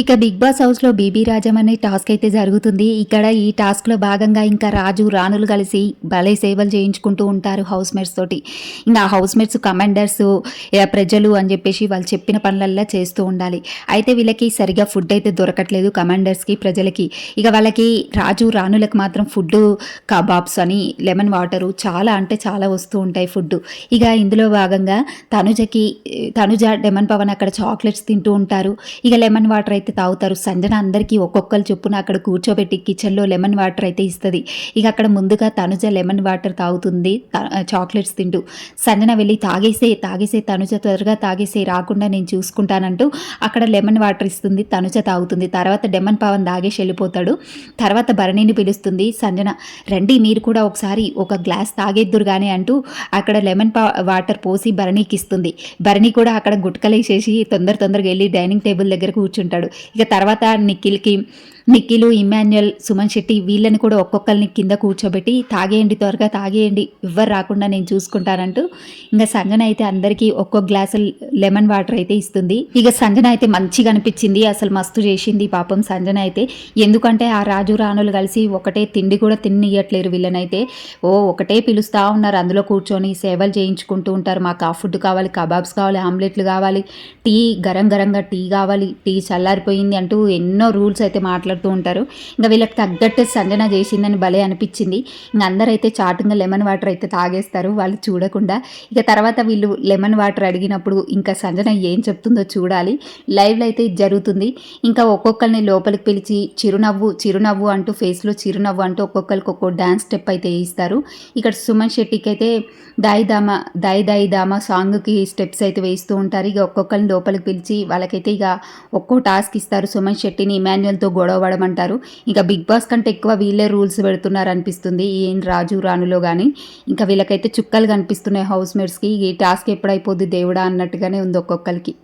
ఇక big boss హౌస్లో BB రాజం అనే టాస్క్ అయితే జరుగుతుంది. ఇక్కడ ఈ టాస్క్లో భాగంగా ఇంకా రాజు రాణులు కలిసి భలే సేవలు చేయించుకుంటూ ఉంటారు హౌస్ మేట్స్ తోటి. ఇంకా హౌస్ మేట్స్ కమాండర్స్ ప్రజలు అని చెప్పేసి వాళ్ళు చెప్పిన పనులల్లా చేస్తూ ఉండాలి. అయితే వీళ్ళకి సరిగా ఫుడ్ అయితే దొరకట్లేదు కమాండర్స్కి ప్రజలకి. ఇక వాళ్ళకి రాజు రాణులకు మాత్రం ఫుడ్ కబాబ్స్ అని లెమన్ వాటరు చాలా అంటే చాలా వస్తూ ఉంటాయి ఫుడ్ ఇక ఇందులో భాగంగా తనుజకి తనుజ లెమన్ పవన్ అక్కడ చాక్లెట్స్ తింటూ ఉంటారు. ఇక లెమన్ వాటర్ అయితే తాగుతారు. సంజన అందరికీ ఒక్కొక్కరు చొప్పున అక్కడ కూర్చోబెట్టి కిచెన్లో లెమన్ వాటర్ అయితే ఇస్తుంది. ఇక అక్కడ ముందుగా తనుజ లెమన్ వాటర్ తాగుతుంది. చాక్లెట్స్ తింటూ. సంజన వెళ్ళి తాగేసే తాగేసే తనుజ త్వరగా తాగేసే రాకుండా నేను చూసుకుంటానంటూ అక్కడ లెమన్ వాటర్ ఇస్తుంది. తనుజ తాగుతుంది. తర్వాత లెమన్ పవన్ తాగేసి వెళ్ళిపోతాడు. తర్వాత భరణిని పిలుస్తుంది. సంజన రండి మీరు కూడా ఒకసారి ఒక గ్లాస్ తాగేద్దురు కానీ అంటూ అక్కడ లెమన్ పా వాటర్ పోసి భరణికి ఇస్తుంది భరణి కూడా అక్కడ గుట్కలేసేసి తొందర తొందరగా వెళ్ళి డైనింగ్ టేబుల్ దగ్గర కూర్చుంటాడు. ఇక తర్వాత నిఖిల్కి నిఖిలు ఇమాన్యుయల్ సుమన్ శెట్టి వీళ్ళని కూడా ఒక్కొక్కరిని కింద కూర్చోబెట్టి తాగేయండి త్వరగా తాగేయండి ఎవ్వరు రాకుండా నేను చూసుకుంటానంటూ ఇంకా సంజన అయితే అందరికీ ఒక్కొక్క గ్లాసు లెమన్ వాటర్ అయితే ఇస్తుంది. ఇక సంజన అయితే మంచిగా అనిపించింది అసలు మస్తు చేసింది పాపం సంజన అయితే. ఎందుకంటే ఆ రాజు రాణులు కలిసి ఒకటే తిండి కూడా తిన్నియట్లేరు వీళ్ళనైతే. ఓ ఒకటే పిలుస్తూ ఉన్నారు అందులో కూర్చొని సేవలు చేయించుకుంటూ ఉంటారు. మాకు ఆ ఫుడ్ కావాలి కబాబ్స్ కావాలి ఆమ్లెట్లు కావాలి టీ గరం గరంగా టీ కావాలి టీ చల్లారిపోయింది అంటూ ఎన్నో రూల్స్ అయితే మాట్లాడుతూ ఉంటారు. ఇంకా వీళ్ళకి తగ్గట్టు సంజన చేసిందని భలే అనిపించింది. ఇంక అందరైతే చాటుగా లెమన్ వాటర్ అయితే తాగేస్తారు. వాళ్ళు చూడకుండా ఇక తర్వాత వీళ్ళు లెమన్ వాటర్ అడిగినప్పుడు ఇంకా సంజన ఏం చెప్తుందో చూడాలి. లైవ్లో అయితే ఇది జరుగుతుంది. ఇంకా ఒక్కొక్కరిని లోపలికి పిలిచి చిరునవ్వు చిరునవ్వు అంటూ ఫేస్లో చిరునవ్వు అంటూ ఒక్కొక్కరికి ఒక్కో డ్యాన్స్ స్టెప్ అయితే వేయిస్తారు ఇక్కడ సుమన్ శెట్టికి అయితే దాయి దామ దాయి దాయి దామ సాంగ్కి స్టెప్స్ అయితే వేస్తూ ఉంటారు. ఇక ఒక్కొక్కరిని లోపలికి పిలిచి వాళ్ళకైతే ఇక ఒక్కో టాస్క్ ఇస్తారు సుమన్ శెట్టిని ఇమాన్యువల్తో గొడవ అంటారు ఇంకా బిగ్ బాస్ కంటే ఎక్కువ వీళ్ళే రూల్స్ పెడుతున్నారు అనిపిస్తుంది ఏం రాజు రాణులో కానీ ఇంకా వీళ్ళకైతే చుక్కలు కనిపిస్తున్నాయి హౌస్ మేట్స్కి ఈ టాస్క్ ఎప్పుడైపోద్ది దేవుడా అన్నట్టుగానే ఉంది ఒక్కొక్కరికి.